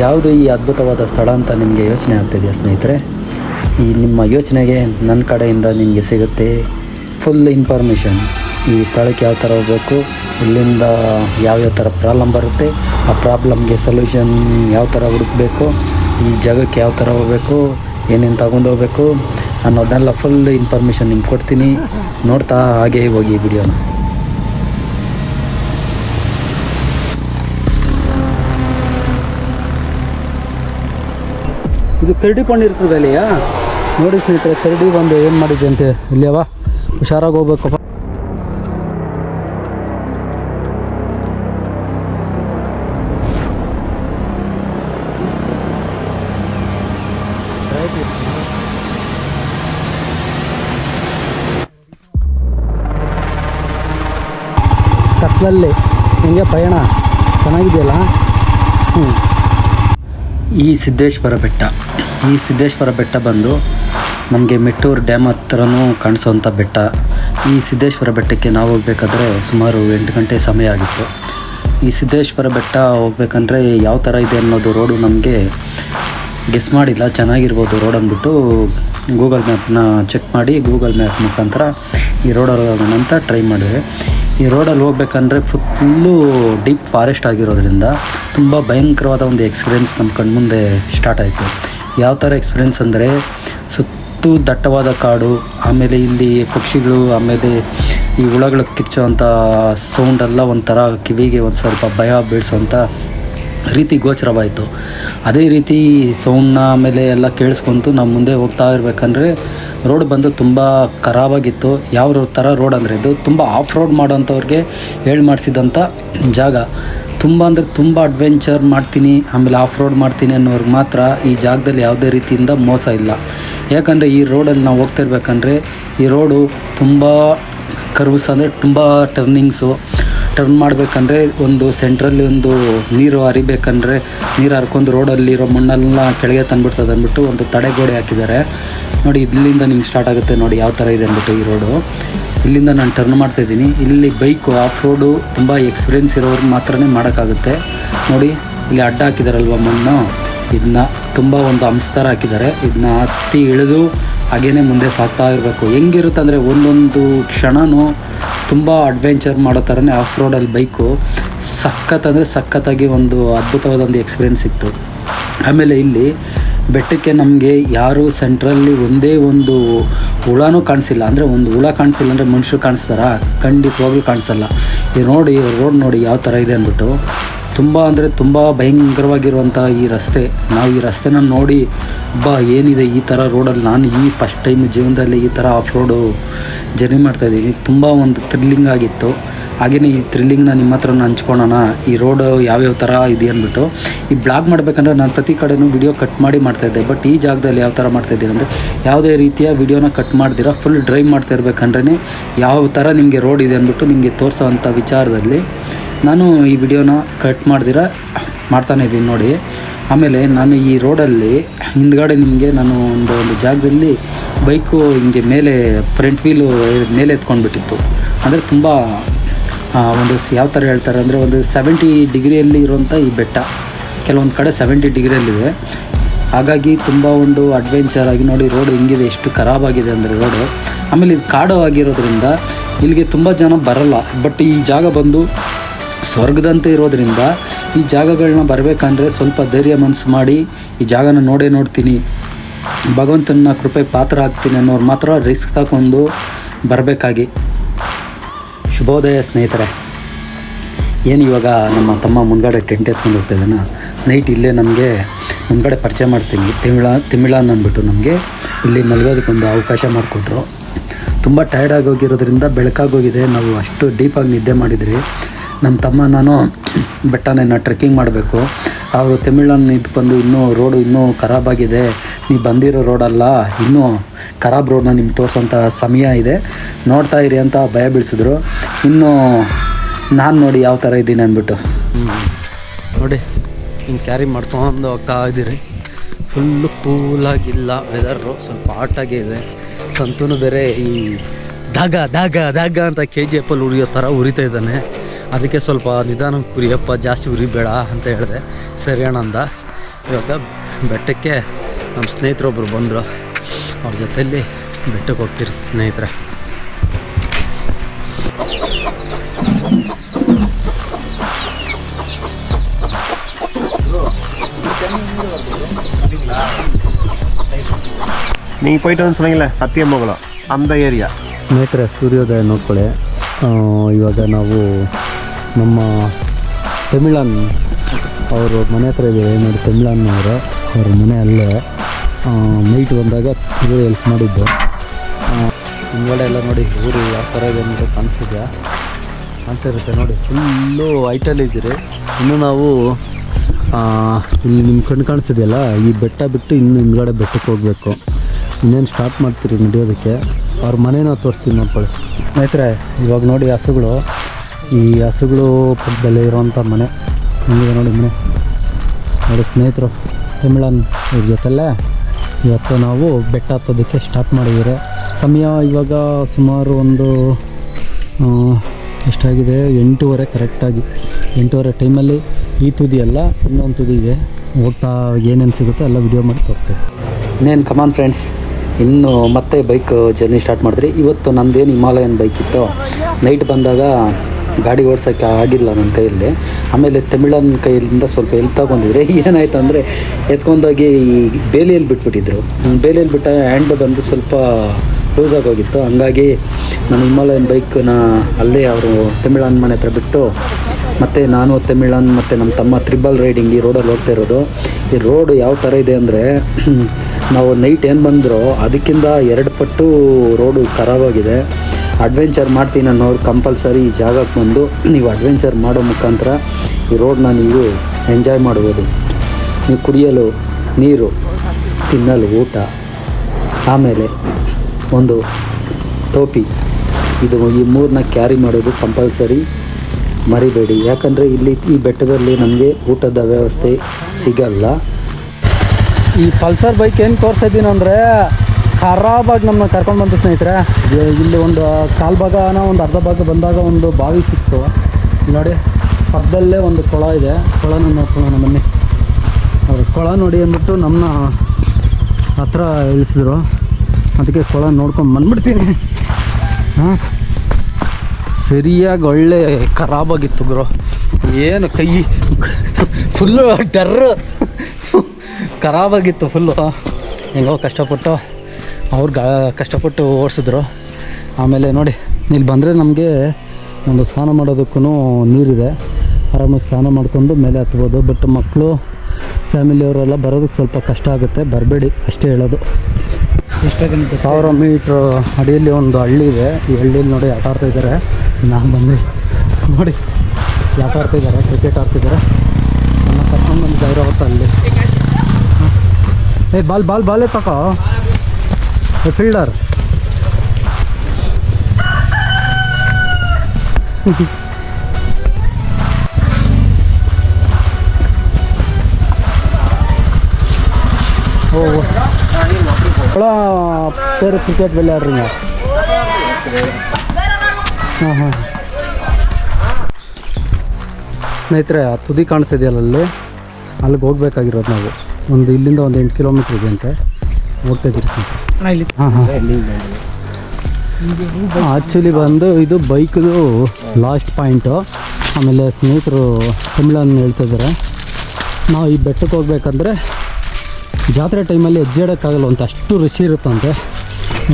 ಯಾವುದು ಈ ಅದ್ಭುತವಾದ ಸ್ಥಳ ಅಂತ ನಿಮಗೆ ಯೋಚನೆ ಆಗ್ತಿದೆಯಾ ಸ್ನೇಹಿತರೆ? ಈ ನಿಮ್ಮ ಯೋಚನೆಗೆ ನನ್ನ ಕಡೆಯಿಂದ ನಿಮಗೆ ಸಿಗುತ್ತೆ ಫುಲ್ ಇನ್ಫಾರ್ಮೇಷನ್ ಈ ಸ್ಥಳಕ್ಕೆ ಯಾವ ಥರ ಹೋಗಬೇಕು, ಇಲ್ಲಿಂದ ಯಾವ್ಯಾವ ಥರ ಪ್ರಾಬ್ಲಮ್ ಬರುತ್ತೆ, ಆ ಪ್ರಾಬ್ಲಮ್ಗೆ ಸೊಲ್ಯೂಷನ್ ಯಾವ ಥರ ಹುಡುಕಬೇಕು, ಈ ಜಾಗಕ್ಕೆ ಯಾವ ಥರ ಹೋಗಬೇಕು, ಏನೇನು ತಗೊಂಡು ಹೋಗ್ಬೇಕು ಅನ್ನೋದನ್ನೆಲ್ಲ ಫುಲ್ ಇನ್ಫಾರ್ಮೇಷನ್ ನಿಮ್ಗೆ ಕೊಡ್ತೀನಿ. ನೋಡ್ತಾ ಹಾಗೆ ಹೋಗಿ ವಿಡಿಯೋನ ಇದು ಕರಡಿ ಕೊಂಡಿರ್ತದೆ ಅಲ್ಲಿಯಾ. ನೋಡಿ ಸ್ನೇಹಿತರೆ, ಕರಡಿ ಬಂದು ಏನು ಮಾಡಿದೆ ಅಂತೆ? ಇಲ್ಲಿಯವ ಹುಷಾರಾಗಿ ಹೋಗ್ಬೇಕಪ್ಪ. ಕತ್ಲಲ್ಲಿ. ಹಿಂಗೆ ಪಯಣ? ಚೆನ್ನಾಗಿದೆಯಲ್ಲ? ಹ್ಞೂ ಈ ಸಿದ್ದೇಶ್ವರ ಬೆಟ್ಟ. ಈ ಸಿದ್ದೇಶ್ವರ ಬೆಟ್ಟ ಬಂದು ನಮಗೆ ಮೆಟ್ಟೂರು ಡ್ಯಾಮ್ ಹತ್ರನೂ ಕಾಣಿಸೋವಂಥ ಬೆಟ್ಟ. ಈ ಸಿದ್ದೇಶ್ವರ ಬೆಟ್ಟಕ್ಕೆ ನಾವು ಹೋಗ್ಬೇಕಾದ್ರೆ ಸುಮಾರು ಎಂಟು ಗಂಟೆ ಸಮಯ ಆಗಿತ್ತು. ಈ ಸಿದ್ದೇಶ್ವರ ಬೆಟ್ಟ ಹೋಗ್ಬೇಕಂದ್ರೆ ಯಾವ ಥರ ಇದೆ ಅನ್ನೋದು ರೋಡು ನಮಗೆ ಗೆಸ್ ಮಾಡಿಲ್ಲ. ಚೆನ್ನಾಗಿರ್ಬೋದು ರೋಡ್ ಅಂದ್ಬಿಟ್ಟು ಗೂಗಲ್ ಮ್ಯಾಪ್ನ ಚೆಕ್ ಮಾಡಿ ಗೂಗಲ್ ಮ್ಯಾಪ್ ಮುಖಾಂತರ ಈ ರೋಡಲ್ಲಿ ಹೋಗೋಣ ಅಂತ ಟ್ರೈ ಮಾಡಿದೆ ಈ ರೋಡಲ್ಲಿ ಹೋಗ್ಬೇಕಂದ್ರೆ ಫುಲ್ಲು ಡೀಪ್ ಫಾರೆಸ್ಟ್ ಆಗಿರೋದ್ರಿಂದ ತುಂಬ ಭಯಂಕರವಾದ ಒಂದು ಎಕ್ಸ್ಪೀರಿಯೆನ್ಸ್ ನಮ್ಮ ಕಣ್ಮುಂದೆ ಸ್ಟಾರ್ಟ್ ಆಯಿತು. ಯಾವ ಥರ ಎಕ್ಸ್ಪೀರಿಯೆನ್ಸ್ ಅಂದರೆ ಸುತ್ತು ದಟ್ಟವಾದ ಕಾಡು, ಆಮೇಲೆ ಇಲ್ಲಿ ಪಕ್ಷಿಗಳು, ಆಮೇಲೆ ಈ ಹುಳಗಳು ಕಿಚ್ಚುವಂಥ ಸೌಂಡೆಲ್ಲ ಒಂಥರ ಕಿವಿಗೆ ಒಂದು ಸ್ವಲ್ಪ ಭಯ ಬೀಳಿಸೋಂಥ ರೀತಿ ಗೋಚರವಾಯಿತು. ಅದೇ ರೀತಿ ಸೌಂಡ್ನ ಆಮೇಲೆ ಎಲ್ಲ ಕೇಳಿಸ್ಕೊಂತು ನಾವು ಮುಂದೆ ಹೋಗ್ತಾ ಇರಬೇಕಂದ್ರೆ ರೋಡ್ ಬಂದು ತುಂಬ ಖರಾಬಾಗಿತ್ತು. ಯಾವ ಥರ ರೋಡ್ ಅಂದರೆ ಇದು ತುಂಬ ಆಫ್ ರೋಡ್ ಮಾಡೋಂಥವ್ರಿಗೆ ಹೇಳಿ ಮಾಡಿಸಿದಂಥ ಜಾಗ. ತುಂಬ ಅಂದರೆ ತುಂಬ ಅಡ್ವೆಂಚರ್ ಮಾಡ್ತೀನಿ, ಆಮೇಲೆ ಆಫ್ ರೋಡ್ ಮಾಡ್ತೀನಿ ಅನ್ನೋರ್ಗೆ ಮಾತ್ರ ಈ ಜಾಗದಲ್ಲಿ ಯಾವುದೇ ರೀತಿಯಿಂದ ಮೋಸ ಇಲ್ಲ. ಯಾಕಂದರೆ ಈ ರೋಡಲ್ಲಿ ನಾವು ಹೋಗ್ತಾ ಇರ್ಬೇಕಂದ್ರೆ ಈ ರೋಡು ತುಂಬ ಕರ್ವ್ಸ್ ಅಂದರೆ ತುಂಬ ಟರ್ನಿಂಗ್ಸು ಟರ್ನ್ ಮಾಡಬೇಕಂದ್ರೆ ಒಂದು ಸೆಂಟ್ರಲ್ಲಿ ಒಂದು ನೀರು ಹರಿಬೇಕಂದ್ರೆ ನೀರು ಹರ್ಕೊಂಡು ರೋಡಲ್ಲಿರೋ ಮಣ್ಣೆಲ್ಲ ಕೆಳಗೆ ತಂದುಬಿಡ್ತದೆ ಅಂದ್ಬಿಟ್ಟು ಒಂದು ತಡೆಗೋಡೆ ಹಾಕಿದ್ದಾರೆ. ನೋಡಿ, ಇಲ್ಲಿಂದ ನಿಮ್ಗೆ ಸ್ಟಾರ್ಟ್ ಆಗುತ್ತೆ ನೋಡಿ ಯಾವ ಥರ ಇದೆ ಅಂದ್ಬಿಟ್ಟು ಈ ರೋಡು ಇಲ್ಲಿಂದ ನಾನು ಟರ್ನ್ ಮಾಡ್ತಾಯಿದ್ದೀನಿ ಇಲ್ಲಿ ಬೈಕು ಆಫ್ ರೋಡು ತುಂಬ ಎಕ್ಸ್ಪೀರಿಯೆನ್ಸ್ ಇರೋರು ಮಾತ್ರನೇ ಮಾಡೋಕ್ಕಾಗುತ್ತೆ. ನೋಡಿ, ಇಲ್ಲಿ ಅಡ್ಡ ಹಾಕಿದಾರಲ್ವ ಮಣ್ಣು? ಇದನ್ನ ತುಂಬ ಒಂದು ಅಂಶತರ ಹಾಕಿದ್ದಾರೆ. ಇದನ್ನ ಹತ್ತಿ ಇಳಿದು ಹಾಗೇನೆ ಮುಂದೆ ಸಾಗ್ತಾ ಇರಬೇಕು. ಹೆಂಗಿರುತ್ತೆ ಅಂದರೆ ಒಂದೊಂದು ಕ್ಷಣವೂ ತುಂಬ ಅಡ್ವೆಂಚರ್ ಮಾಡೋ ಥರನೇ ಆಫ್ ರೋಡಲ್ಲಿ ಬೈಕು ಸಖತ್ ಅಂದರೆ ಸಖತ್ತಾಗಿ ಒಂದು ಅದ್ಭುತವಾದ ಒಂದು ಎಕ್ಸ್ಪೀರಿಯೆನ್ಸ್ ಸಿಕ್ತು ಆಮೇಲೆ ಇಲ್ಲಿ ಬೆಟ್ಟಕ್ಕೆ ನಮಗೆ ಯಾರು ಸೆಂಟ್ರಲ್ಲಿ ಒಂದೇ ಒಂದು ಹುಳನೂ ಕಾಣಿಸಿಲ್ಲ. ಅಂದರೆ ಒಂದು ಹುಳ ಕಾಣಿಸಿಲ್ಲ ಅಂದರೆ ಮನುಷ್ಯರು ಕಾಣಿಸ್ತಾರಾ? ಖಂಡಿತವಾಗ್ಲೂ ಕಾಣಿಸಲ್ಲ. ಇದು ನೋಡಿ ರೋಡ್ ನೋಡಿ ಯಾವ ಥರ ಇದೆ ಅಂದ್ಬಿಟ್ಟು. ತುಂಬ ಅಂದರೆ ತುಂಬ ಭಯಂಕರವಾಗಿರುವಂಥ ಈ ರಸ್ತೆ. ನಾವು ಈ ರಸ್ತೆನ ನೋಡಿ ಬಾ ಏನಿದೆ ಈ ಥರ ರೋಡಲ್ಲಿ? ನಾನು ಈ ಫಸ್ಟ್ ಟೈಮ್ ಜೀವನದಲ್ಲಿ ಈ ಥರ ಆಫ್ ರೋಡು ಜರ್ನಿ ಮಾಡ್ತಾಯಿದ್ದೀನಿ ತುಂಬ ಒಂದು ಥ್ರಿಲ್ಲಿಂಗ್ ಆಗಿತ್ತು. ಹಾಗೆಯೇ ಈ ಥ್ರಿಲ್ಲಿಂಗ್ನ ನಿಮ್ಮ ಹತ್ರ ಹಂಚ್ಕೊಳ್ಳೋಣ. ಈ ರೋಡು ಯಾವ್ಯಾವ ಥರ ಇದೆ ಅಂದ್ಬಿಟ್ಟು. ಈ ಬ್ಲಾಗ್ ಮಾಡಬೇಕಂದ್ರೆ ನಾನು ಪ್ರತಿ ಕಡೆನೂ ವಿಡಿಯೋ ಕಟ್ ಮಾಡಿ ಮಾಡ್ತಾಯಿದ್ದೆ ಬಟ್ ಈ ಜಾಗದಲ್ಲಿ ಯಾವ ಥರ ಮಾಡ್ತಾಯಿದ್ದೀನಿ ಅಂದರೆ, ಯಾವುದೇ ರೀತಿಯ ವಿಡಿಯೋನ ಕಟ್ ಮಾಡ್ದಿರ ಫುಲ್ ಡ್ರೈವ್ ಮಾಡ್ತಾ ಇರ್ಬೇಕಂದ್ರೆ ಯಾವ ಥರ ನಿಮಗೆ ರೋಡ್ ಇದೆ ಅಂದ್ಬಿಟ್ಟು ನಿಮಗೆ ತೋರಿಸೋವಂಥ ವಿಚಾರದಲ್ಲಿ ನಾನು ಈ ವಿಡಿಯೋನ ಕಟ್ ಮಾಡ್ದಿರ, ಮಾಡ್ತಾನೆ ಇದ್ದೀನಿ ನೋಡಿ. ಆಮೇಲೆ ನಾನು ಈ ರೋಡಲ್ಲಿ ಹಿಂದ್ಗಡೆ ನಿಮಗೆ ನಾನು ಒಂದು ಒಂದು ಜಾಗದಲ್ಲಿ ಬೈಕು ಹಿಂಗೆ ಮೇಲೆ ಫ್ರಂಟ್ ವೀಲು ಮೇಲೆ ಎತ್ಕೊಂಡ್ಬಿಟ್ಟಿತ್ತು. ಅಂದರೆ ತುಂಬ ಒಂದು ಯಾವ ಥರ ಹೇಳ್ತಾರೆ ಅಂದರೆ ಒಂದು ಸೆವೆಂಟಿ ಡಿಗ್ರಿಯಲ್ಲಿ ಇರುವಂಥ ಈ ಬೆಟ್ಟ. ಕೆಲವೊಂದು ಕಡೆ ಸೆವೆಂಟಿ ಡಿಗ್ರಿಯಲ್ಲಿದೆ ಹಾಗಾಗಿ ತುಂಬ ಒಂದು ಅಡ್ವೆಂಚರ್ ಆಗಿ ನೋಡಿ ರೋಡ್ ಹಿಂಗಿದೆ, ಎಷ್ಟು ಖರಾಬಾಗಿದೆ ಅಂದರೆ ರೋಡು ಆಮೇಲೆ ಇದು ಕಾಡು ಆಗಿರೋದ್ರಿಂದ ಇಲ್ಲಿಗೆ ತುಂಬ ಜನ ಬರಲ್ಲ. ಬಟ್ ಈ ಜಾಗ ಬಂದು ಸ್ವರ್ಗದಂತೆ ಇರೋದರಿಂದ ಈ ಜಾಗಗಳನ್ನ ಬರಬೇಕಂದ್ರೆ ಸ್ವಲ್ಪ ಧೈರ್ಯ ಮನಸ್ಸು ಮಾಡಿ ಈ ಜಾಗನ ನೋಡೇ ನೋಡ್ತೀನಿ. ಭಗವಂತನ ಕೃಪೆ ಪಾತ್ರ ಆಗ್ತೀನಿ ಅನ್ನೋರು ಮಾತ್ರ ರಿಸ್ಕ್ ತಗೊಂಡು ಬರಬೇಕಾಗಿ. ಶುಭೋದಯ ಸ್ನೇಹಿತರೆ, ಏನು ಇವಾಗ ನಮ್ಮ ತಮ್ಮ ಮುಂದ್ಗಡೆ ಟೆಂಟ್ ಎತ್ಕೊಂಡು ಹೋಗ್ತಾ ನೈಟ್ ಇಲ್ಲೇ ನಮಗೆ ಮುಂದ್ಗಡೆ ಪರಿಚಯ ಮಾಡ್ತೀನಿ. ತಿಮಿಳ, ತಿಮಿಳನ್ ಅಂದ್ಬಿಟ್ಟು ನಮಗೆ ಇಲ್ಲಿ ಮಲಗೋದಕ್ಕೊಂದು ಅವಕಾಶ ಮಾಡಿಕೊಟ್ರು. ತುಂಬ ಟಯರ್ಡ್ ಆಗಿ ಹೋಗಿರೋದ್ರಿಂದ ಬೆಳಕಾಗೋಗಿದೆ. ನಾವು ಅಷ್ಟು ಡೀಪಾಗಿ ನಿದ್ದೆ ಮಾಡಿದ್ರಿ. ನಮ್ಮ ತಮ್ಮ ನಾನು ಬೆಟ್ಟನ ಟ್ರೆಕ್ಕಿಂಗ್ ಮಾಡಬೇಕು. ಅವರು ತಮಿಳನ್ನು ಇದು ಬಂದು ಇನ್ನೂ ರೋಡು ಇನ್ನೂ ಖರಾಬಾಗಿದೆ ನೀವು ಬಂದಿರೋ ರೋಡಲ್ಲ ಇನ್ನೂ ಖರಾಬ್ ರೋಡ್ನ ನಿಮ್ಗೆ ತೋರಿಸೋಂಥ ಸಮಯ ಇದೆ. ನೋಡ್ತಾ ಇರಿ ಅಂತ ಭಯ ಬೀಳಿಸಿದ್ರು. ಇನ್ನೂ ನಾನು ನೋಡಿ ಯಾವ ಥರ ಇದ್ದೀನಿ ಅಂದ್ಬಿಟ್ಟು ನೋಡಿ ಹಿಂಗೆ ಕ್ಯಾರಿ ಮಾಡ್ಕೊಂಡು ಹೋಗ್ತಾ ಇದ್ದೀರಿ. ಫುಲ್ಲು ಕೂಲಾಗಿಲ್ಲ ವೆದರು ಸ್ವಲ್ಪ ಹಾಟಾಗೇ ಇದೆ. ಸಂತೂ ಬೇರೆ ಈ ದಾಗ ದಾಗ ದಾಗ ಅಂತ ಕೆ ಜಿ ಎಪ್ಪಲ್ಲಿ ಉರಿಯೋ ಥರ ಉರಿತಾ ಇದ್ದಾನೆ. ಅದಕ್ಕೆ ಸ್ವಲ್ಪ ನಿಧಾನ ಉರಿಯಪ್ಪ ಜಾಸ್ತಿ ಉರಿಬೇಡ ಅಂತ ಹೇಳಿದೆ ಸರಿ ಅಣ್ಣ ಅಂದ ಇವಾಗ ಬೆಟ್ಟಕ್ಕೆ ನಮ್ಮ ಸ್ನೇಹಿತರೊಬ್ಬರು ಬಂದರು ಅವ್ರ ಜೊತೆಯಲ್ಲಿ ಬೆಟ್ಟಕ್ಕೆ ಹೋಗ್ತೀರಿ ಸ್ನೇಹಿತರೆ நீங்கள் போயிட்டு வந்து சொன்னீங்களே சத்தியமங்கலம் அந்த ஏரியா ಸ್ನೇಹಿತರೆ ಸೂರ್ಯೋದಯ ನೋಡ್ಕೊಳ್ಳಿ ಆ, ಇವಾಗ ನಾವು ನಮ್ಮ ತಮಿಳನ್ ಅವರು ಮನೆ ಹತ್ರ ಇದ್ದೀವಿ ನೋಡಿ ತಮಿಳನ್ ಅವರು. ಅವ್ರ ಮನೆ ಅಲ್ಲೇ. ಮೈಟ್ ಬಂದಾಗ ಇದು ಹೆಲ್ಪ್ ಮಾಡಿದ್ದು. ಹಿಂಗಡೆ ಎಲ್ಲ ನೋಡಿ ಊರು ಯಾವ ಥರ ಇದೆ ಅಂತ ಇರುತ್ತೆ ಕಾಣ್ತಿರುತ್ತೆ ನೋಡಿ. ಫುಲ್ಲು ಹೈಟಲ್ಲಿ ಇದ್ದೀರಿ. ಇನ್ನು ನಾವು ಇಲ್ಲಿ ನಿಮ್ಮ ಕಣ್ಣು ಕಾಣಿಸಿದೆಯಲ್ಲ, ಈ ಬೆಟ್ಟ ಬಿಟ್ಟು ಇನ್ನು ಹಿಂದ್ಗಡೆ ಬೆಟ್ಟಕ್ಕೆ ಹೋಗಬೇಕು. ಇನ್ನೇನು ಸ್ಟಾರ್ಟ್ ಮಾಡ್ತೀರಿ ನಡೆಯೋದಕ್ಕೆ? ಅವ್ರ ಮನೇನ ತೋರಿಸ್ತೀನಿ ನೋಡ್ಕೊಳ್ಳಿ ಸ್ನೇಹಿತರೆ, ಇವಾಗ ನೋಡಿ ಹಸುಗಳು. ಈ ಹಸುಗಳು ಪಕ್ಕದಲ್ಲೇ ಇರುವಂಥ ಮನೆ. ಹಿಂಗಿದೆ ನೋಡಿ ಮನೆ. ನೋಡಿ ಸ್ನೇಹಿತರು ತಮಿಳನ್ ಇವ್ರ ಜೊತೆಲ್ಲೇ ಇವತ್ತು ನಾವು ಬೆಟ್ಟ ಹತ್ತೋದಕ್ಕೆ ಸ್ಟಾರ್ಟ್ ಮಾಡಿದ್ದೀರಿ. ಸಮಯ ಇವಾಗ ಸುಮಾರು ಒಂದು ಎಷ್ಟಾಗಿದೆ? ಎಂಟೂವರೆ ಕರೆಕ್ಟಾಗಿ ಎಂಟೂವರೆ ಟೈಮಲ್ಲಿ ಈ ತುದಿ ಅಲ್ಲ, ಇನ್ನೊಂದು ತುದಿ ಇದೆ. ಹೋಗ್ತಾ ಏನೇನು ಸಿಗುತ್ತೋ ಎಲ್ಲ ವಿಡಿಯೋ ಮಾಡಿ ತೋರ್ತೀವಿ ಇನ್ನೇನು ಕಮಾನ್ ಫ್ರೆಂಡ್ಸ್ ಇನ್ನು ಮತ್ತೆ ಬೈಕ್ ಜರ್ನಿ ಸ್ಟಾರ್ಟ್ ಮಾಡಿದ್ರಿ. ಇವತ್ತು ನಂದೇನು ಹಿಮಾಲಯನ್ ಬೈಕ್ ಇತ್ತು? ನೈಟ್ ಬಂದಾಗ ಗಾಡಿ ಓಡಿಸೋಕ್ಕೆ ಆಗಿಲ್ಲ ನನ್ನ ಕೈಯಲ್ಲಿ. ಆಮೇಲೆ ತಮಿಳನ್ ಕೈಯಿಂದ ಸ್ವಲ್ಪ ಹೆಲ್ಪ್ ತಗೊಂಡಿದ್ರೆ ಏನಾಯ್ತು ಅಂದರೆ ಎತ್ಕೊಂಡೋಗಿ ಈ ಬೇಲಿಯಲ್ಲಿ ಬಿಟ್ಬಿಟ್ಟಿದ್ರು. ಬೇಲಿಯಲ್ಲಿ ಬಿಟ್ಟ ಹ್ಯಾಂಡ್ ಬಂದು ಸ್ವಲ್ಪ ಲೂಸ್ ಆಗೋಗಿತ್ತು. ಹಂಗಾಗಿ ನಾನು ಹಿಮಾಲಯನ್ ಬೈಕನ್ನ ಅಲ್ಲೇ ಅವರು ತಮಿಳನ್ ಮನೆ ಹತ್ರ ಬಿಟ್ಟು ಮತ್ತು ನಾನು ತಮಿಳನ್ ಮತ್ತು ನಮ್ಮ ತಮ್ಮ ತ್ರಿಬಲ್ ರೈಡಿಂಗ್ ಈ ರೋಡಲ್ಲಿ ಹೋಗ್ತಾ ಇರೋದು. ಈ ರೋಡು ಯಾವ ಥರ ಇದೆ ಅಂದರೆ ನಾವು ನೈಟ್ ಏನು ಬಂದರೂ ಅದಕ್ಕಿಂತ ಎರಡು ಪಟ್ಟು ರೋಡು ಖರಾಬಾಗಿದೆ ಅಡ್ವೆಂಚರ್ ಮಾಡ್ತೀನಿ ಅನ್ನೋರು ಕಂಪಲ್ಸರಿ ಈ ಜಾಗಕ್ಕೆ ಬಂದು ನೀವು ಅಡ್ವೆಂಚರ್ ಮಾಡೋ ಮುಖಾಂತರ ಈ ರೋಡ್ನ ನೀವು ಎಂಜಾಯ್ ಮಾಡ್ಬೋದು. ನೀವು ಕುಡಿಯಲು ನೀರು, ತಿನ್ನಲು ಊಟ, ಆಮೇಲೆ ಒಂದು ಟೋಪಿ. ಇದು ಈ ಮೂರನ್ನ ಕ್ಯಾರಿ ಮಾಡೋದು ಕಂಪಲ್ಸರಿ ಮರಿಬೇಡಿ. ಯಾಕಂದರೆ ಇಲ್ಲಿ ಈ ಬೆಟ್ಟದಲ್ಲಿ ನಮಗೆ ಊಟದ ವ್ಯವಸ್ಥೆ ಸಿಗಲ್ಲ. ಈ ಪಲ್ಸರ್ ಬೈಕ್ ಏನು ತೋರಿಸ್ತಾ ಖರಾಬಾಗಿ ನಮ್ಮನ್ನ ಕರ್ಕೊಂಡು ಬಂತು ಸ್ನೇಹಿತರೆ, ಇಲ್ಲಿ ಒಂದು ಕಾಲು ಭಾಗನ ಒಂದು ಅರ್ಧ ಭಾಗ ಬಂದಾಗ ಒಂದು ಬಾವಿ ಸಿಕ್ತು. ನೋಡಿ, ಪಕ್ಕದಲ್ಲೇ ಒಂದು ಕೊಳ ಇದೆ. ಕೊಳನ ನೋಡ್ಕೊಳ್ಳೋಣ ಬನ್ನಿ. ಅವ್ರು ಕೊಳ ನೋಡಿ ಅಂದ್ಬಿಟ್ಟು ನಮ್ಮನ್ನ ಹತ್ರ ಇಳಿಸಿದ್ರು. ಅದಕ್ಕೆ ಕೊಳ ನೋಡ್ಕೊಂಡು ಬಂದ್ಬಿಡ್ತೀನಿ. ಹಾಂ? ಸರಿಯಾಗಿ ಒಳ್ಳೆ ಖರಾಬಾಗಿತ್ತು ಗುರು. ಏನು ಕೈ ಫುಲ್ಲು ಟರ್ರು ಖರಾಬಾಗಿತ್ತು ಫುಲ್ಲು ಹೆಂಗೋ ಕಷ್ಟಪಟ್ಟು ಅವ್ರು ಗಾ ಕಷ್ಟಪಟ್ಟು ಓಡಿಸಿದ್ರು. ಆಮೇಲೆ ನೋಡಿ, ಇಲ್ಲಿ ಬಂದರೆ ನಮಗೆ ಒಂದು ಸ್ನಾನ ಮಾಡೋದಕ್ಕೂ ನೀರಿದೆ. ಆರಾಮಾಗಿ ಸ್ನಾನ ಮಾಡ್ಕೊಂಡು ಮೇಲೆ ಹತ್ಬೋದು. ಬಟ್ ಮಕ್ಕಳು ಫ್ಯಾಮಿಲಿಯವರೆಲ್ಲ ಬರೋದಕ್ಕೆ ಸ್ವಲ್ಪ ಕಷ್ಟ ಆಗುತ್ತೆ. ಬರಬೇಡಿ, ಅಷ್ಟೇ ಹೇಳೋದು. ಸಾವಿರ ಮೀಟ್ರ್ ಅಡಿಯಲ್ಲಿ ಒಂದು ಹಳ್ಳಿ ಇದೆ. ಈ ಹಳ್ಳಿಯಲ್ಲಿ ನೋಡಿ ಆಟ ಆಡ್ತಾ ಇದ್ದಾರೆ. ನಾನು ಬಂದು. ನೋಡಿ, ಆಟ ಆಡ್ತಿದ್ದಾರೆ ಕ್ರಿಕೆಟ್ ಆಡ್ತಿದ್ದಾರೆ ನನ್ನ ಕರ್ಕೊಂಡು ಬಂದಿದ್ದ ಇರೋ ಅಲ್ಲಿ. ಏ, ಬಾಲ್ ಬಾಲ್, ಬಾಲೇ ತಕೋ. ಫೀಲ್ಡರ್ ஓ இப்போலாம் பேர் கிரிக்கெட் விளையாடுறீங்க ಹಾಂ ಹಾಂ ಸ್ನೇಹಿತರೆ ಆ ತುದಿ ಕಾಣಿಸ್ತಿದೆಯಲ್ಲ ಅಲ್ಲಿ ಅಲ್ಲಿಗೆ ಹೋಗ್ಬೇಕಾಗಿರೋದು ನಾವು ಒಂದು ಇಲ್ಲಿಂದ ಒಂದು ಎಂಟು ಕಿಲೋಮೀಟ್ರ್ ಇದೆ ಅಂತೆ ಆಕ್ಚುಲಿ ಆ್ಯಕ್ಚುಲಿ ಬಂದು ಇದು ಬೈಕ್ದು ಲಾಸ್ಟ್ ಪಾಯಿಂಟು ಆಮೇಲೆ ಸ್ನೇಹಿತರು ತಮಿಳನ್ನು ಹೇಳ್ತಿದ್ದಾರೆ ನಾವು ಈ ಬೆಟ್ಟಕ್ಕೆ ಹೋಗ್ಬೇಕಂದ್ರೆ ಜಾತ್ರೆ ಟೈಮಲ್ಲಿ ಹೆಜ್ಜೆಡೋಕ್ಕಾಗಲ್ಲ ಅಂತ ಅಷ್ಟು ರುಚಿ ಇರುತ್ತಂತೆ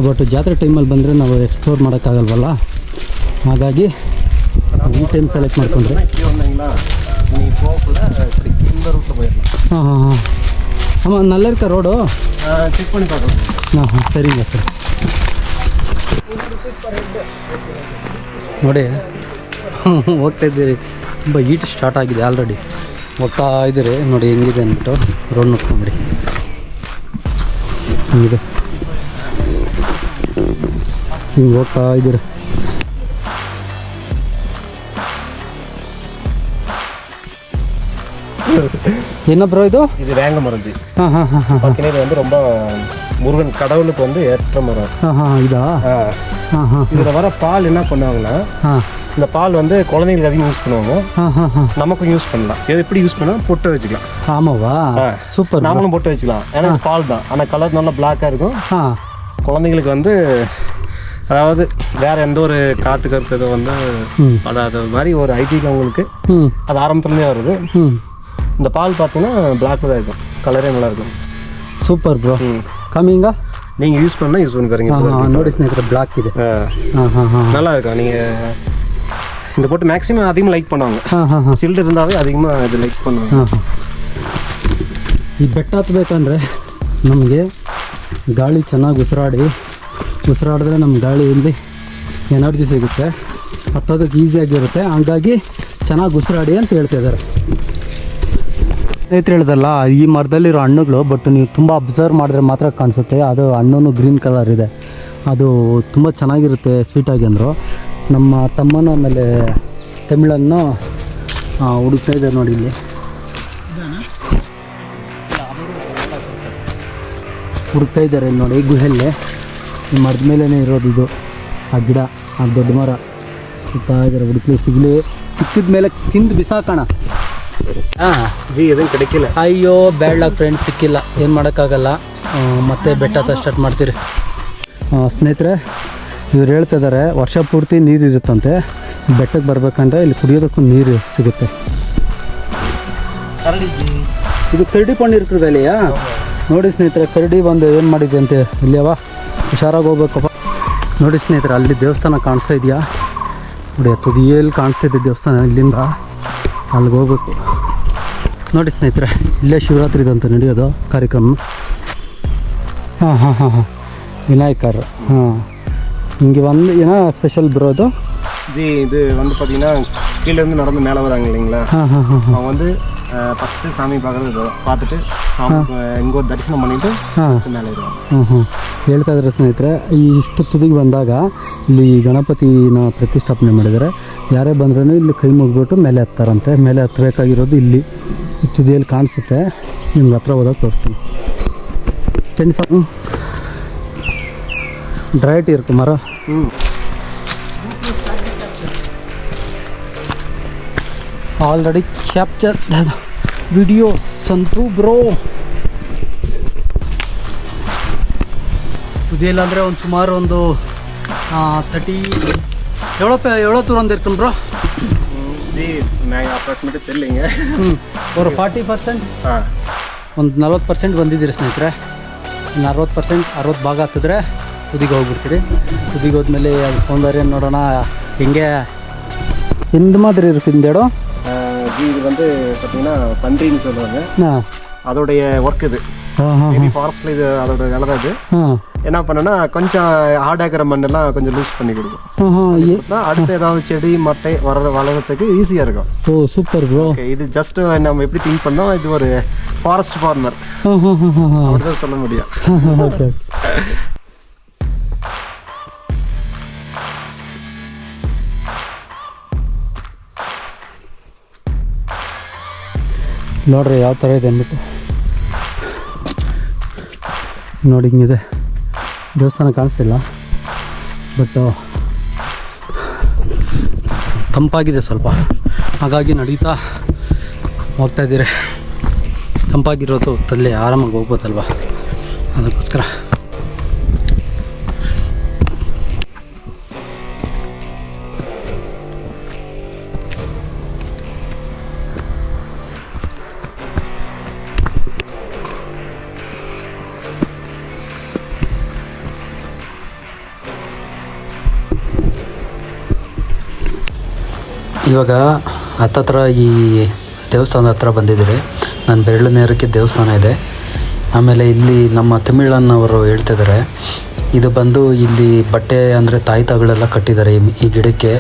ಬಟ್ ಜಾತ್ರೆ ಟೈಮಲ್ಲಿ ಬಂದರೆ ನಾವು ಎಕ್ಸ್ಪ್ಲೋರ್ ಮಾಡೋಕ್ಕಾಗಲ್ವಲ್ಲ? ಹಾಗಾಗಿ ಈ ಟೈಮ್ ಸೆಲೆಕ್ಟ್ ಮಾಡ್ಕೊಂಡ್ರೆ. ಹಾಂ ಹಾಂ ಹಾಂ. ಅಮ್ಮ ನಲ್ಲರಿಕ ರೋಡು? ಹಾಂ ಹಾಂ ಸರ್ ನೋಡಿ ಹೋಗ್ತಾ ಇದ್ದೀರಿ. ತುಂಬ ಈಟ್ ಸ್ಟಾರ್ಟ್ ಆಗಿದೆ ಆಲ್ರೆಡಿ ಹೋಗ್ತಾ ಇದ್ದೀರಿ. ನೋಡಿ ಹೆಂಗಿದೆ ಅಂದ್ಬಿಟ್ಟು ರೋಡ್ ನೋಡ್ಕೊಂಬಿಡಿ. ಹಿಂಗಿದೆ. ಹಿಂಗೆ ಹೋಗ್ತಾ ಇದ್ದೀರಿ. என்ன ப்ரோ இது? இது வேங்க ஹா பக்கினேரி வந்து ரொம்ப முருகன் கடவுளுக்கு வந்து ஏற்ற மரம். இதா? இதுல வர பால் என்ன பண்ணுவாங்கன்னா இந்த பால் வந்து குழந்தைங்களுக்கு அதிகம் யூஸ் பண்ணுவாங்க. நமக்கும் யூஸ் பண்ணலாம். இது எப்படி யூஸ் பண்ணலாம் பொட்டு வச்சுக்கலாம். ஆமாவா. சூப்பர் நாமளும் பொட்டு வச்சுக்கலாம். ஏன்னா இது பால் தான். ஆனால் கலர் நல்லா பிளாக்காக இருக்கும். குழந்தைங்களுக்கு வந்து அதாவது வேற எந்த ஒரு காத்து கருப்பதோ வந்து படாத மாதிரி ஒரு ஐதீகம் அவங்களுக்கு அது ஆரம்பத்துலேருந்தே வருது. இந்த பால் பார்த்தீங்கன்னா பிளாக்ல தான் இருக்கும் கலரே நல்லா இருக்கும் ಸೂಪರ್ ಬ್ರೋ ம் ಕಮ್ಮಿಂಗ நீங்கள் யூஸ் பண்ணால் யூஸ் பண்ணி பாருங்க ಹಾಂ இப்படி தான் ಹಾಂ இருக்கு. ನೋಡಿ ಸ್ನೇಹಿತರೆ ಬ್ಲಾಕ್ ಇದೆ ஆ, ಹಾಂ ಹಾಂ ಹಾಂ நல்லா இருக்கும் நீங்கள் இந்த போட்டு மேக்ஸிமம் அதிகமாக லைக் பண்ணுவாங்க ಹಾಂ ಹಾಂ ಹಾಂ சில்டு இருந்தாவே அதிகமாக இது லைக் பண்ணுவாங்க ಹಾಂ ಹಾಂ ಈ ಬೆಟ್ಟ ಹತ್ಬೇಕಂದ್ರೆ ನಮಗೆ ಗಾಳಿ ಚೆನ್ನಾಗಿ ಉಸಿರಾಡಿ ಉಸಿರಾಡಿದ್ರೆ ನಮ್ಮ ಗಾಳಿಯಲ್ಲಿ ಎನರ್ಜಿ ಸಿಗುತ್ತೆ ಹತ್ತೋದಕ್ಕೆ ಈಸಿಯಾಗಿರುತ್ತೆ ಹಂಗಾಗಿ ಚೆನ್ನಾಗಿ ಉಸಿರಾಡಿ ಅಂತ ಹೇಳ್ತಾ ಇದ್ದಾರೆ ಸ್ನೇಹಿತರು ಹೇಳಿದಲ್ಲ ಈ ಮರದಲ್ಲಿರೋ ಹಣ್ಣುಗಳು ಬಟ್ ನೀವು ತುಂಬ ಅಬ್ಸರ್ವ್ ಮಾಡಿದ್ರೆ ಮಾತ್ರ ಕಾಣಿಸುತ್ತೆ. ಅದು ಹಣ್ಣು ಗ್ರೀನ್ ಕಲರ್ ಇದೆ. ಅದು ತುಂಬ ಚೆನ್ನಾಗಿರುತ್ತೆ ಸ್ವೀಟಾಗಿ ಅಂದರು. ನಮ್ಮ ತಮ್ಮನ ಆಮೇಲೆ ತಮಿಳನ್ನು ಹುಡುಕ್ತಾ ಇದ್ದಾರೆ ನೋಡಿ ಇಲ್ಲಿ. ಹುಡುಕ್ತಾ ಇದ್ದಾರೆ ನೋಡಿ ಗುಹೆಲ್ಲೇ ಈ ಮರದ ಮೇಲೇ ಇರೋದು ಇದು. ಆ ಗಿಡ, ಆ ದೊಡ್ಡ ಮರ. ಸುತ್ತ ಇದ್ದಾರೆ ಹುಡುಕ್ಲಿ, ಸಿಗಲಿ. ಸಿಕ್ಕಿದ ಮೇಲೆ ತಿಂದು ಬಿಸಾಕೋಣ. ಜಿ ಇದನ್ನು ಕಡಿಕಿಲ್ಲ. ಅಯ್ಯೋ ಬೇಡ ಫ್ರೆಂಡ್ ಸಿಕ್ಕಿಲ್ಲ. ಏನು ಮಾಡೋಕ್ಕಾಗಲ್ಲ. ಮತ್ತೆ ಬೆಟ್ಟ ಸ್ಟಾರ್ಟ್ ಮಾಡ್ತೀರಿ. ಸ್ನೇಹಿತರೆ ಇವ್ರು ಹೇಳ್ತಿದ್ದಾರೆ ವರ್ಷ ಪೂರ್ತಿ ನೀರು ಇರುತ್ತಂತೆ. ಬೆಟ್ಟಕ್ಕೆ ಬರ್ಬೇಕಂದ್ರೆ ಇಲ್ಲಿ ಕುಡಿಯೋದಕ್ಕೂ ನೀರು ಸಿಗುತ್ತೆ. ಇದು ಕರಡಿ ಪಣ್ಣಿರ್ಕದ ಅಲ್ಲಿಯ ನೋಡಿ ಸ್ನೇಹಿತರೆ ಕರಡಿ ಬಂದು ಏನು ಮಾಡಿದೆ ಅಂತೆ? ಇಲ್ಲಿಯವಾ? ಹುಷಾರಾಗಿ ಹೋಗ್ಬೇಕಪ್ಪ. ನೋಡಿ ಸ್ನೇಹಿತರೆ ಅಲ್ಲಿ ದೇವಸ್ಥಾನ ಕಾಣಿಸ್ತಾ ಇದೆಯಾ? ನೋಡಿ ತುದಿಯಲ್ಲಿ ಕಾಣಿಸ್ತಾ ಇದೆ ದೇವಸ್ಥಾನ ಇಲ್ಲಿಂದ. ಅಲ್ಲಿಗೆ ಹೋಗ್ಬೇಕು ನೋಡಿ ಸ್ನೇಹಿತರೆ ಇಲ್ಲೇ ಶಿವರಾತ್ರಿದಂತ ನಡೆಯೋದು ಕಾರ್ಯಕ್ರಮ ಹಾಂ ಹಾಂ ಹಾಂ ಹಾಂ ವಿನಾಯಕರು ಹಾಂ இங்கே வந்து என்ன ஸ்பெஷல் ப்ரோ அது ஜி இது வந்து பார்த்தீங்கன்னா கீழே இருந்து நடந்து மேலே வராங்க இல்லைங்களா ಹಾಂ ಹಾಂ ಹಾಂ அவங்க வந்து ஃபஸ்ட்டு சாமி பார்க்குறது இதோ பார்த்துட்டு சாமி இங்கே தரிசனம் பண்ணிட்டு ಹಾಂ அடுத்து மேலே வருவாங்க ಹ್ಞೂ ಹ್ಞೂ ಹೇಳ್ತಾ ಇದ್ದಾರೆ ಸ್ನೇಹಿತರೆ ಈ ಇಷ್ಟು ತುದಿಗೆ ಬಂದಾಗ ಇಲ್ಲಿ ಗಣಪತಿನ ಪ್ರತಿಷ್ಠಾಪನೆ ಮಾಡಿದ್ದಾರೆ ಯಾರೇ ಬಂದ್ರೂ ಇಲ್ಲಿ ಕೈ ಮುಗಿಬಿಟ್ಟು ಮೇಲೆ ಹತ್ತಾರಂತೆ ಮೇಲೆ ಹತ್ತಬೇಕಾಗಿರೋದು ಇಲ್ಲಿ ಈ ತುದಿಯಲ್ಲಿ ಕಾಣಿಸುತ್ತೆ ನಿಮ್ಗೆ ಹತ್ರ ಹೋದಾಗ ತೋರಿಸ್ತೀನಿ ಟೆನ್ ಫ ಡ್ರೈಟ್ ಇರುತ್ತೆ ಮರ ம் already capture video Santu bro ಇದೆಯಲ್ಲ ಅಂದರೆ ಒಂದು ಸುಮಾರು ಒಂದು ತರ್ಟಿ ಎವಳೋ ಎವಳೋ ದೂರ ಒಂದು ಇರ್ಕೊಂಡು ಬ್ರೋ ಹ್ಞೂ ಅವರು ಫಾರ್ಟಿ ಪರ್ಸೆಂಟ್ ಒಂದು ನಲ್ವತ್ತು ಪರ್ಸೆಂಟ್ ಬಂದಿದ್ದೀರಿ ಸ್ನೇಹಿತರೆ. ಇನ್ನು ಅರವತ್ತು ಪರ್ಸೆಂಟ್ ಅರವತ್ತು ಭಾಗ ಹತ್ತಿದ್ರೆ ತುದಿಗೆ ಹೋಗ್ಬಿಡ್ತೀರಿ. ತುದಿಗೆ ಹೋದ್ಮೇಲೆ ಅದು ಸೌಂದರ್ಯ ನೋಡೋಣ. ಹೆಂಗೆ? ಹಿಂದ್ ಮಾತ್ರ ಇರುತ್ತೆ ಹಿಂದೆಡು இது வந்து பார்த்தீங்கன்னா பன்றின்னு சொல்லுவாங்க. அதோடைய ஒர்க் இது. மேபி ஃபாரஸ்ட்ல இது அதோட வேலை தான் என்ன பண்ணனா கொஞ்சம் ஆடாகிற மண்ணெல்லாம் கொஞ்சம் லூஸ் பண்ணி கொடுக்கும். அடுத்த ஏதாவது செடி மட்டை வர வளர்றதுக்கு ஈஸியா இருக்கும். ஓ சூப்பர் ப்ரோ இது ஜஸ்ட் நம்ம எப்படி திங்க் பண்ணோம் இது ஒரு ஃபாரஸ்ட் ஃபார்மர் அப்படிதான் சொல்ல முடியும். ನೋಡ್ರಿ ಯಾವ ಥರ ಇದೆ ಅಂದ್ಬಿಟ್ಟು. ನೋಡಿ ಹಿಂಗಿದೆ. ದೇವಸ್ಥಾನ ಕಾಣಿಸ್ತಿಲ್ಲ. ಬಟ್ ತಂಪಾಗಿದೆ ಸ್ವಲ್ಪ. ಹಾಗಾಗಿ ನಡೀತಾ ಹೋಗ್ತಾ ಇದ್ದೀರಿ. ತಂಪಾಗಿರೋದು ತಲೆ ಆರಾಮಾಗಿ ಹೋಗ್ಬೋದಲ್ವ? ಅದಕ್ಕೋಸ್ಕರ. ಇವಾಗ ಹತ್ತತ್ರ ಈ ದೇವಸ್ಥಾನದ ಹತ್ರ ಬಂದಿದ್ದೀರಿ. ನಾನು ಬೆರಳು ನೇರಕ್ಕೆ ದೇವಸ್ಥಾನ ಇದೆ. ಆಮೇಲೆ ಇಲ್ಲಿ ನಮ್ಮ ತಮಿಳನ್ನವರು ಹೇಳ್ತಿದ್ದಾರೆ. ಇದು ಬಂದು ಇಲ್ಲಿ ಬಟ್ಟೆ ಅಂದರೆ ತಾಯ್ತಗಳೆಲ್ಲ ಕಟ್ಟಿದ್ದಾರೆ ಈ ಗಿಡಕ್ಕೆ.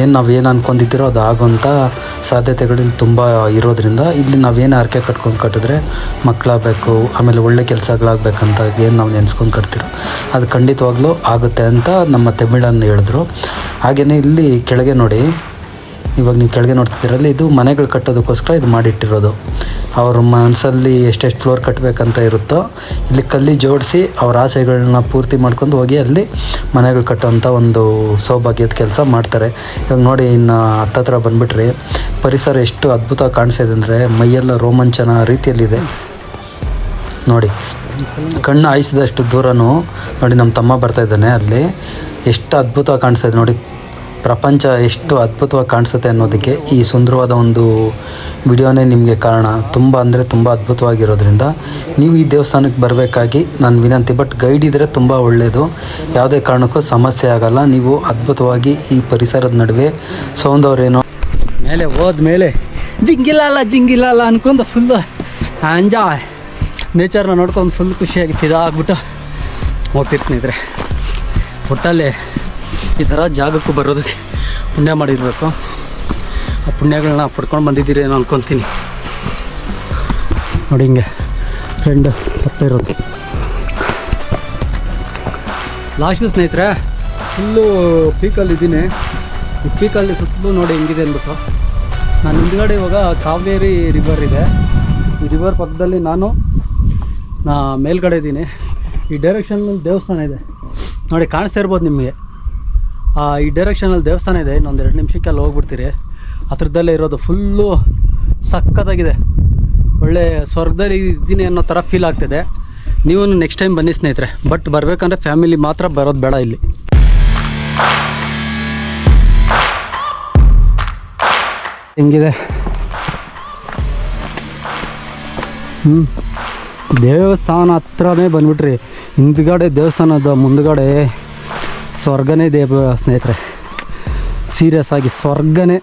ಏನು ನಾವೇನು ಅಂದ್ಕೊಂಡಿದ್ದೀರೋ ಅದು ಆಗೋಂಥ ಸಾಧ್ಯತೆಗಳು ಇಲ್ಲಿ ತುಂಬ ಇರೋದ್ರಿಂದ ಇಲ್ಲಿ ನಾವೇನು ಹರಕೆ ಕಟ್ಕೊಂಡು ಕಟ್ಟಿದ್ರೆ ಮಕ್ಕಳಾಗಬೇಕು, ಆಮೇಲೆ ಒಳ್ಳೆ ಕೆಲಸಗಳಾಗಬೇಕಂತ ಏನು ನಾವು ನೆನೆಸ್ಕೊಂಡು ಕಟ್ತಿರೋ ಅದು ಖಂಡಿತವಾಗ್ಲೂ ಆಗುತ್ತೆ ಅಂತ ನಮ್ಮ ತಮಿಳನ್ನು ಹೇಳಿದ್ರು. ಹಾಗೆಯೇ ಇಲ್ಲಿ ಕೆಳಗೆ ನೋಡಿ ಇವಾಗ ನೀವು ಕೆಳಗೆ ನೋಡ್ತಿದ್ದೀರಲ್ಲ ಇದು ಮನೆಗಳು ಕಟ್ಟೋದಕ್ಕೋಸ್ಕರ ಇದು ಮಾಡಿಟ್ಟಿರೋದು. ಅವ್ರ ಮನಸ್ಸಲ್ಲಿ ಎಷ್ಟೆಷ್ಟು ಫ್ಲೋರ್ ಕಟ್ಟಬೇಕಂತ ಇರುತ್ತೋ, ಇಲ್ಲಿ ಕಲ್ಲಿ ಜೋಡಿಸಿ ಅವ್ರ ಆಸೆಗಳನ್ನ ಪೂರ್ತಿ ಮಾಡ್ಕೊಂಡು ಹೋಗಿ ಅಲ್ಲಿ ಮನೆಗಳು ಕಟ್ಟೋಂಥ ಒಂದು ಸೌಭಾಗ್ಯದ ಕೆಲಸ ಮಾಡ್ತಾರೆ. ಇವಾಗ ನೋಡಿ, ಇನ್ನು ಹತ್ತತ್ರ ಬಂದುಬಿಟ್ರೆ ಪರಿಸರ ಎಷ್ಟು ಅದ್ಭುತ ಕಾಣಿಸಿದೆ ಅಂದರೆ ಮೈಯೆಲ್ಲ ರೋಮಾಂಚನ ರೀತಿಯಲ್ಲಿದೆ. ನೋಡಿ, ಕಣ್ಣು ಹಾಯಿಸಿದಷ್ಟು ದೂರನೂ ನೋಡಿ ನಮ್ಮ ತಮ್ಮ ಬರ್ತಾ ಇದ್ದಾನೆ ಅಲ್ಲಿ. ಎಷ್ಟು ಅದ್ಭುತ ಕಾಣಿಸ್ತಾ ನೋಡಿ ಪ್ರಪಂಚ ಎಷ್ಟು ಅದ್ಭುತವಾಗಿ ಕಾಣಿಸುತ್ತೆ ಅನ್ನೋದಕ್ಕೆ ಈ ಸುಂದರವಾದ ಒಂದು ವಿಡಿಯೋನೇ ನಿಮಗೆ ಕಾರಣ. ತುಂಬ ಅಂದರೆ ತುಂಬ ಅದ್ಭುತವಾಗಿರೋದ್ರಿಂದ ನೀವು ಈ ದೇವಸ್ಥಾನಕ್ಕೆ ಬರಬೇಕಾಗಿ ನಾನು ವಿನಂತಿ, ಬಟ್ ಗೈಡ್ ಇದ್ದರೆ ತುಂಬ ಒಳ್ಳೆಯದು ಯಾವುದೇ ಕಾರಣಕ್ಕೂ ಸಮಸ್ಯೆ ಆಗಲ್ಲ. ನೀವು ಅದ್ಭುತವಾಗಿ ಈ ಪರಿಸರದ ನಡುವೆ ಸೌಂದರ್ಯನೋ ಮೇಲೆ ಹೋದ್ಮೇಲೆ ಜಿಂಗಿಲ್ಲ ಜಿಂಗಿಲ್ಲ ಅನ್ಕೊಂಡು ಫುಲ್ ಎಂಜಾಯ್ ನೇಚರ್ನ ನೋಡ್ಕೊಂಡು ಫುಲ್ ಖುಷಿಯಾಗಿ ಇದಾಗ್ಬಿಟ್ಟು ಹೋಗ್ತೀರಿ ಸ್ನೇಹಿತರೆ ಒಟ್ಟಲ್ಲಿ ಈ ಥರ ಜಾಗಕ್ಕೂ ಬರೋದಕ್ಕೆ ಪುಣ್ಯ ಮಾಡಿರಬೇಕು. ಆ ಪುಣ್ಯಗಳನ್ನ ಪಡ್ಕೊಂಡು ಬಂದಿದ್ದೀರಿ ಏನೋ ಅನ್ಕೊತೀನಿ. ನೋಡಿ ಹಿಂಗೆ ಫ್ರೆಂಡ್ ಇರೋದು. ಲಾಸ್ಟ್ ಸ್ನೇಹಿತರೆ ಫುಲ್ಲು ಪೀಕಲ್ಲಿ ಇದ್ದೀನಿ. ಈ ಪೀಕಲ್ಲಿ ಸುತ್ತಲೂ ನೋಡಿ ಹೆಂಗಿದೆ ಅಂದ್ಬಿಟ್ಟು. ನಾನು ಹಿಂದ್ಗಡೆ ಇವಾಗ ಕಾವೇರಿ ರಿವರ್ ಇದೆ. ಈ ರಿವರ್ ಪಕ್ಕದಲ್ಲಿ ನಾನು, ನಾ ಮೇಲ್ಗಡೆ ಇದ್ದೀನಿ. ಈ ಡೈರೆಕ್ಷನ್ ದೇವಸ್ಥಾನ ಇದೆ. ನೋಡಿ, ಕಾಣಿಸ್ತಾ ಇರ್ಬೋದು ನಿಮಗೆ. ಈ ಡೈರೆಕ್ಷನಲ್ಲಿ ದೇವಸ್ಥಾನ ಇದೆ, ಇನ್ನೊಂದು ಎರಡು ನಿಮಿಷಕ್ಕೆ ಅಲ್ಲಿ ಹೋಗ್ಬಿಡ್ತೀರಿ. ಹತ್ರದಲ್ಲೇ ಇರೋದು ಫುಲ್ಲು ಸಕ್ಕತ್ತಾಗಿದೆ ಒಳ್ಳೆ ಸ್ವರ್ಗದಲ್ಲಿ ಇದ್ದೀನಿ ಅನ್ನೋ ಥರ ಫೀಲ್ ಆಗ್ತಿದೆ. ನೀವು ನೆಕ್ಸ್ಟ್ ಟೈಮ್ ಬನ್ನಿ ಸ್ನೇಹಿತರೆ. ಬಟ್ ಬರಬೇಕಂದ್ರೆ ಫ್ಯಾಮಿಲಿ ಮಾತ್ರ ಬರೋದು ಬೇಡ ಇಲ್ಲಿ. ಹೆಂಗಿದೆ? ಹ್ಞೂ ದೇವಸ್ಥಾನ ಹತ್ರನೇ ಬಂದ್ಬಿಟ್ರಿ. ಹಿಂದ್ಗಡೆ ದೇವಸ್ಥಾನದ ಮುಂದ್ಗಡೆ ಸ್ವರ್ಗನೇ ದೇವ ಸ್ನೇಹಿತರೆ ಸೀರಿಯಸ್ ಆಗಿ ಸ್ವರ್ಗನೇ.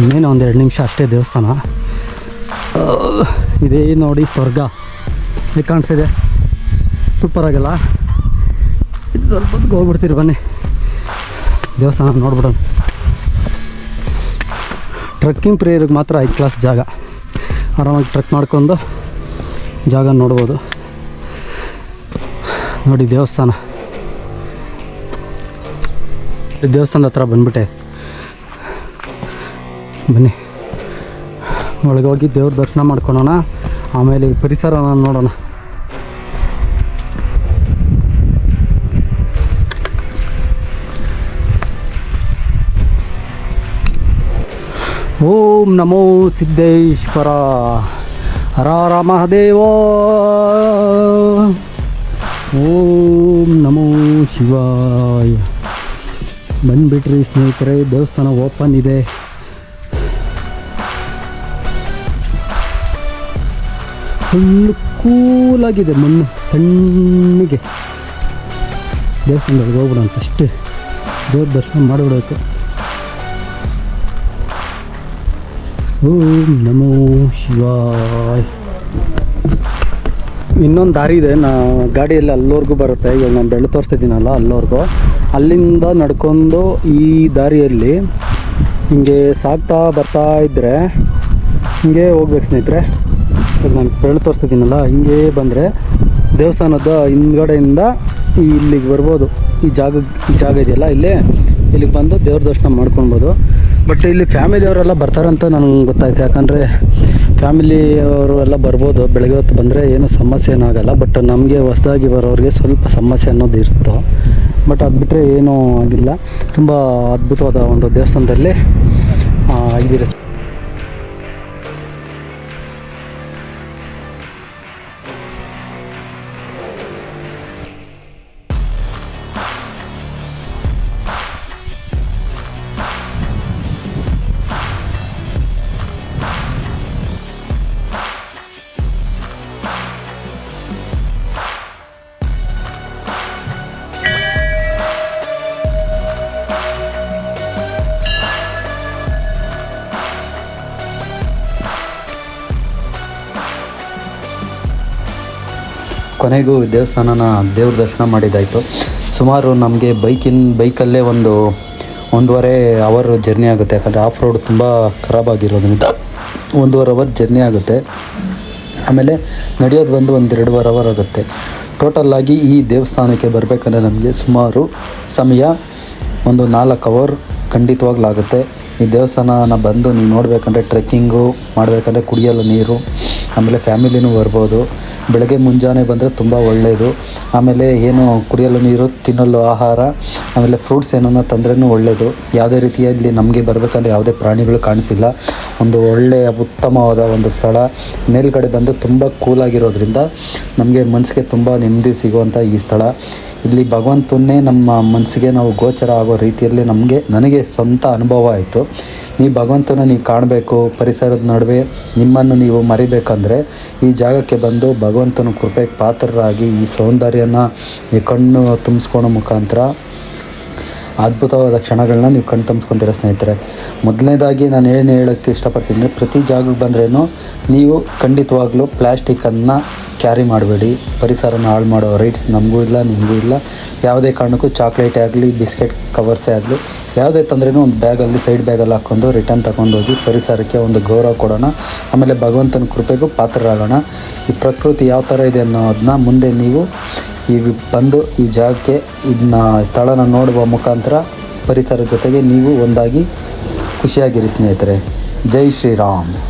ಇನ್ನೇನು ಒಂದು ಎರಡು ನಿಮಿಷ ಅಷ್ಟೇ ದೇವಸ್ಥಾನ. ಇದೇ ನೋಡಿ ಸ್ವರ್ಗ. ಹೇಗೆ ಕಾಣಿಸ್ತಿದೆ. ಸೂಪರ್ ಆಗಲ್ಲ. ಇದು ಸ್ವಲ್ಪ ಹೋಗ್ಬಿಡ್ತೀರಿ ಬನ್ನಿ. ದೇವಸ್ಥಾನ ನೋಡ್ಬಿಡೋಣ. ಟ್ರಕ್ಕಿಂಗ್ ಪ್ರೇಯರಿಗೆ ಮಾತ್ರ ಐದು ಕ್ಲಾಸ್ ಜಾಗ. ಆರಾಮಾಗಿ ಟ್ರಕ್ ಮಾಡ್ಕೊಂಡು ಜಾಗ ನೋಡ್ಬೋದು. ನೋಡಿ ದೇವಸ್ಥಾನ. ದೇವಸ್ಥಾನದ ಹತ್ರ ಬಂದ್ಬಿಟ್ಟೆ. ಬನ್ನಿ. ಒಳಗೆ ಹೋಗಿ ದೇವ್ರ ದರ್ಶನ ಮಾಡ್ಕೊಳೋಣ. ಆಮೇಲೆ ಈ ಪರಿಸರನ ನೋಡೋಣ. ಓಂ ನಮೋ ಸಿದ್ದೇಶ್ವರ. ಹರ ಮಹಾದೇವ. ಓಂ ನಮೋ ಶಿವಾಯ. ಬಂದ್ಬಿಟ್ರಿ ಸ್ನೇಹಿತರೆ, ದೇವಸ್ಥಾನ ಓಪನ್ ಇದೆ. ಫುಲ್ ಕೂಲಾಗಿದೆ ಮಣ್ಣು ಸಣ್ಣಗೆ ದೇವಸ್ಥಾನದಲ್ಲಿ ಹೋಗ್ಬಿಡೋಣ ಅಷ್ಟೇ. ದೇವ್ರ ದರ್ಶನ ಮಾಡಿಬಿಡಬೇಕು ಓಂ ನಮೋ ಶಿವಾಯ. ಇನ್ನೊಂದು ದಾರಿ ಇದೆ. ನಾ ಗಾಡಿಯಲ್ಲಿ ಅಲ್ಲೋರ್ಗೂ ಬರುತ್ತೆ. ಇವಾಗ ನಾನು ಬೆಳ್ಳು ತೋರಿಸ್ತಿದ್ದೀನಲ್ಲ ಅಲ್ಲೋರ್ಗು. ಅಲ್ಲಿಂದ ನಡ್ಕೊಂಡು ಈ ದಾರಿಯಲ್ಲಿ ಹಿಂಗೆ ಸಾಗ್ತಾ ಬರ್ತಾ ಇದ್ದರೆ ಹಿಂಗೆ ಹೋಗ್ಬೇಕು ಸ್ನೇಹಿತರೆ. ಇವಾಗ ನಾನು ಬೆಳ್ಳು ತೋರಿಸ್ತಿದ್ದೀನಲ್ಲ, ಹಿಂಗೆ ಬಂದರೆ ದೇವಸ್ಥಾನದ ಹಿಂದ್ಗಡೆಯಿಂದ ಇಲ್ಲಿಗೆ ಬರ್ಬೋದು. ಈ ಜಾಗ ಜಾಗ ಇದೆಯಲ್ಲ, ಇಲ್ಲೇ ಇಲ್ಲಿಗೆ ಬಂದು ದೇವ್ರ ದರ್ಶನ ಮಾಡ್ಕೊಳ್ಬೋದು. ಬಟ್ ಇಲ್ಲಿ ಫ್ಯಾಮಿಲಿ ಅವರೆಲ್ಲ ಬರ್ತಾರಂತ ನನಗೆ ಗೊತ್ತಾಯ್ತು. ಯಾಕಂದರೆ ಫ್ಯಾಮಿಲಿ ಅವರು ಎಲ್ಲ ಬರ್ಬೋದು. ಬೆಳಗ್ಗೆ ಹೊತ್ತು ಬಂದರೆ ಏನು ಸಮಸ್ಯೆ ಏನಾಗಲ್ಲ ಬಟ್ ನಮಗೆ ಹೊಸದಾಗಿ ಬರೋರಿಗೆ ಸ್ವಲ್ಪ ಸಮಸ್ಯೆ ಅನ್ನೋದು ಇರುತ್ತೋ ಬಟ್ ಅದು ಬಿಟ್ಟರೆ ಏನೂ ಆಗಿಲ್ಲ. ತುಂಬ ಅದ್ಭುತವಾದ ಒಂದು ದೇವಸ್ಥಾನದಲ್ಲಿ ಆ, ಕೊನೆಗೂ ದೇವಸ್ಥಾನನ ದೇವ್ರ ದರ್ಶನ ಮಾಡಿದ್ದಾಯಿತು. ಸುಮಾರು ನಮಗೆ ಬೈಕಿನ, ಬೈಕಲ್ಲೇ ಒಂದು ಒಂದೂವರೆ ಅವರ್ ಜರ್ನಿ ಆಗುತ್ತೆ. ಯಾಕಂದರೆ ಆಫ್ ರೋಡ್ ತುಂಬ ಖರಾಬ್ ಆಗಿರೋದ್ರಿಂದ ಒಂದೂವರೆ ಅವರ್ ಜರ್ನಿ ಆಗುತ್ತೆ. ಆಮೇಲೆ ನಡೆಯೋದು ಬಂದು ಒಂದು ಎರಡೂವರೆ ಅವರ್ ಆಗುತ್ತೆ. ಟೋಟಲ್ಲಾಗಿ ಈ ದೇವಸ್ಥಾನಕ್ಕೆ ಬರಬೇಕಂದ್ರೆ ನಮಗೆ ಸುಮಾರು ಸಮಯ ಒಂದು ನಾಲ್ಕು ಅವರ್ ಖಂಡಿತವಾಗ್ಲಾಗುತ್ತೆ. ಈ ದೇವಸ್ಥಾನನ ಬಂದು ನೀವು ನೋಡಬೇಕಂದ್ರೆ ಟ್ರೆಕ್ಕಿಂಗು, ಮಾಡಬೇಕಂದ್ರೆ ಕುಡಿಯಲು ನೀರು, ಆಮೇಲೆ ಫ್ಯಾಮಿಲಿನೂ ಬರ್ಬೋದು. ಬೆಳಗ್ಗೆ ಮುಂಜಾನೆ ಬಂದರೆ ತುಂಬ ಒಳ್ಳೆಯದು ಆಮೇಲೆ ಏನು ಕುಡಿಯಲು ನೀರು, ತಿನ್ನಲು ಆಹಾರ, ಆಮೇಲೆ ಫ್ರೂಟ್ಸ್ ಏನನ್ನ ತಂದ್ರೂ ಒಳ್ಳೆಯದು ಯಾವುದೇ ರೀತಿಯಲ್ಲಿ ನಮಗೆ ಬರಬೇಕಂದ್ರೆ ಯಾವುದೇ ಪ್ರಾಣಿಗಳು ಕಾಣಿಸಿಲ್ಲ. ಒಂದು ಒಳ್ಳೆಯ ಉತ್ತಮವಾದ ಒಂದು ಸ್ಥಳ. ಮೇಲ್ಗಡೆ ಬಂದು ತುಂಬ ಕೂಲಾಗಿರೋದ್ರಿಂದ ನಮಗೆ ಮನಸ್ಸಿಗೆ ತುಂಬ ನೆಮ್ಮದಿ ಸಿಗುವಂಥ ಈ ಸ್ಥಳ. ಇಲ್ಲಿ ಭಗವಂತನ್ನೇ ನಮ್ಮ ಮನಸ್ಸಿಗೆ ನಾವು ಗೋಚರ ಆಗೋ ರೀತಿಯಲ್ಲಿ ನಮಗೆ, ನನಗೆ ಸ್ವಂತ ಅನುಭವ ಆಯಿತು. ನೀವು ಭಗವಂತನ ನೀವು ಕಾಣಬೇಕು, ಪರಿಸರದ ನಡುವೆ ನಿಮ್ಮನ್ನು ನೀವು ಮರಿಬೇಕಂದ್ರೆ ಈ ಜಾಗಕ್ಕೆ ಬಂದು ಭಗವಂತನ ಕೃಪೆಗೆ ಪಾತ್ರರಾಗಿ ಈ ಸೌಂದರ್ಯನ ಕಣ್ಣು ತುಂಬಿಸ್ಕೊಳೋ ಮುಖಾಂತರ ಅದ್ಭುತವಾದ ಕ್ಷಣಗಳನ್ನ ನೀವು ಕಣ್ ತುಂಬಿಸ್ಕೊತೀರ ಸ್ನೇಹಿತರೆ. ಮೊದಲನೇದಾಗಿ ನಾನು ಏನು ಹೇಳೋಕ್ಕೆ ಇಷ್ಟಪಡ್ತೀನಿ. ಪ್ರತಿ ಜಾಗಕ್ಕೆ ಬಂದ್ರೇನು ನೀವು ಖಂಡಿತವಾಗ್ಲೂ ಪ್ಲ್ಯಾಸ್ಟಿಕ್ಕನ್ನು ಕ್ಯಾರಿ ಮಾಡಬೇಡಿ. ಪರಿಸರನ ಹಾಳು ಮಾಡೋ ರೈಟ್ಸ್ ನಮಗೂ ಇಲ್ಲ, ನಿಮಗೂ ಇಲ್ಲ. ಯಾವುದೇ ಕಾರಣಕ್ಕೂ ಚಾಕ್ಲೇಟೇ ಆಗಲಿ ಬಿಸ್ಕೆಟ್ ಕವರ್ಸೇ ಆಗಲಿ, ಯಾವುದೇ ತಂದ್ರೂ ಒಂದು ಬ್ಯಾಗಲ್ಲಿ ಸೈಡ್ ಬ್ಯಾಗಲ್ಲಿ ಹಾಕ್ಕೊಂಡು ರಿಟರ್ನ್ ತಗೊಂಡೋಗಿ ಪರಿಸರಕ್ಕೆ ಒಂದು ಗೌರವ ಕೊಡೋಣ. ಆಮೇಲೆ ಭಗವಂತನ ಕೃಪೆಗೂ ಪಾತ್ರರಾಗೋಣ. ಈ ಪ್ರಕೃತಿ ಯಾವ ಥರ ಇದೆ ಅನ್ನೋದನ್ನ ಮುಂದೆ ನೀವು ಈ ವಿ- ಬಂದು ಈ ಜಾಗಕ್ಕೆ ಇದನ್ನ ಸ್ಥಳನ ನೋಡುವ ಮುಖಾಂತರ ಪರಿಸರ ಜೊತೆಗೆ ನೀವು ಒಂದಾಗಿ ಖುಷಿಯಾಗಿರಿ ಸ್ನೇಹಿತರೆ. ಜೈ ಶ್ರೀರಾಮ್.